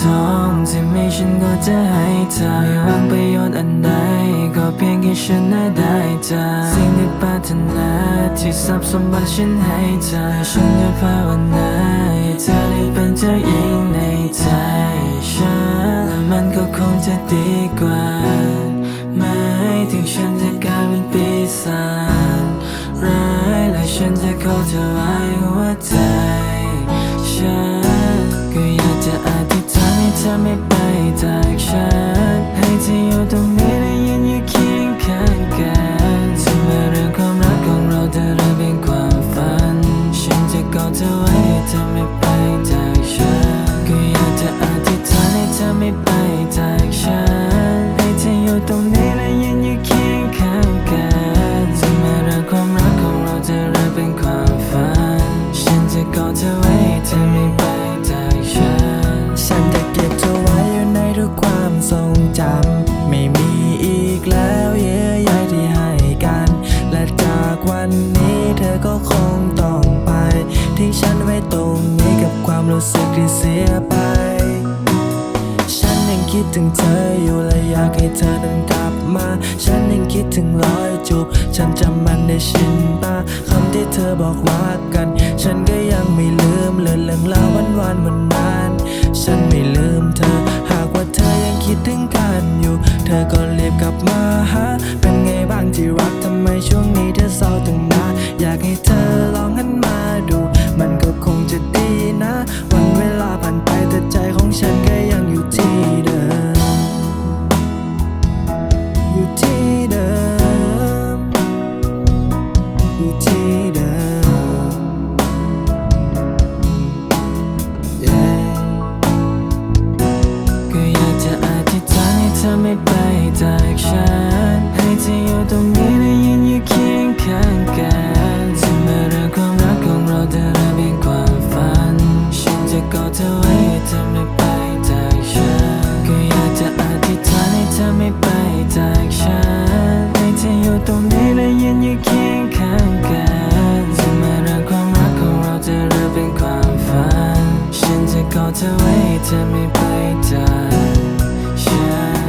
ท้องที่มีฉันก็จะให้เธอไม่หวังประโยชน์อันใดก็เพียงแค่ฉันน่ะได้เจอสิ่งที่ปรารถนาที่ทรัพย์สมบัติฉันให้เธอฉันจะภาวนาให้เธอได้เป็นเจ้าหญิงในใจฉันและมันก็คงจะดีกว่าไม่ถึงฉันจะกลายเป็นปีศาจร้ายและฉันจะเข้าทลายหัวใจ ธอไม่ไปจากฉัน ให้เธออยู่ตรงนี้และยืนอยู่เคียงข้างกันถึงแม้เรื่องความรักของเราจะเริ่มเป็นความฝัน ฉันจะกอดเธอไว้ให้เธอไม่ไปจากฉัน ก็อยากจะอธิษฐานให้เธอไม่ไปจากฉัน ให้เธออยู่ตรงนี้ ว้ตรงนี้กับความรู้สึกที่เสียไป ฉันยังคิดถึงเธออยู่และอยากให้เธอนั้นกลับมา ฉันยังคิดถึงรอยจูบ ฉันจำมันได้ชินตาคำที่เธอบอกรักกัน ฉันก็ยังไม่ลืมเลือนเรื่องราววันวันวันนั้น ฉันไม่ลืมเธอ หากว่าเธอยังคิดถึงกันอยู่ เธอก็รีบกลับมาหา จากฉัน ให้เธออยู่ตรงนี้และยืนอยู่เคียงข้างกันถึงแม้เรื่องความรักของเราจะเริ่มเป็นความฝัน ฉันจะกอดเธอไว้ให้เธอไม่ไปจากฉัน ก็อยากจะอธิษฐานให้เธอไม่ไปจากฉัน ให้เธออยู่ตรงนี้และยืนอยู่เคียงข้างกันถึงแม้เรื่องความรักของเราจะเริ่มเป็นความฝัน ฉันจะกอดเธอไว้ให้เธอไม่ไปจากฉัน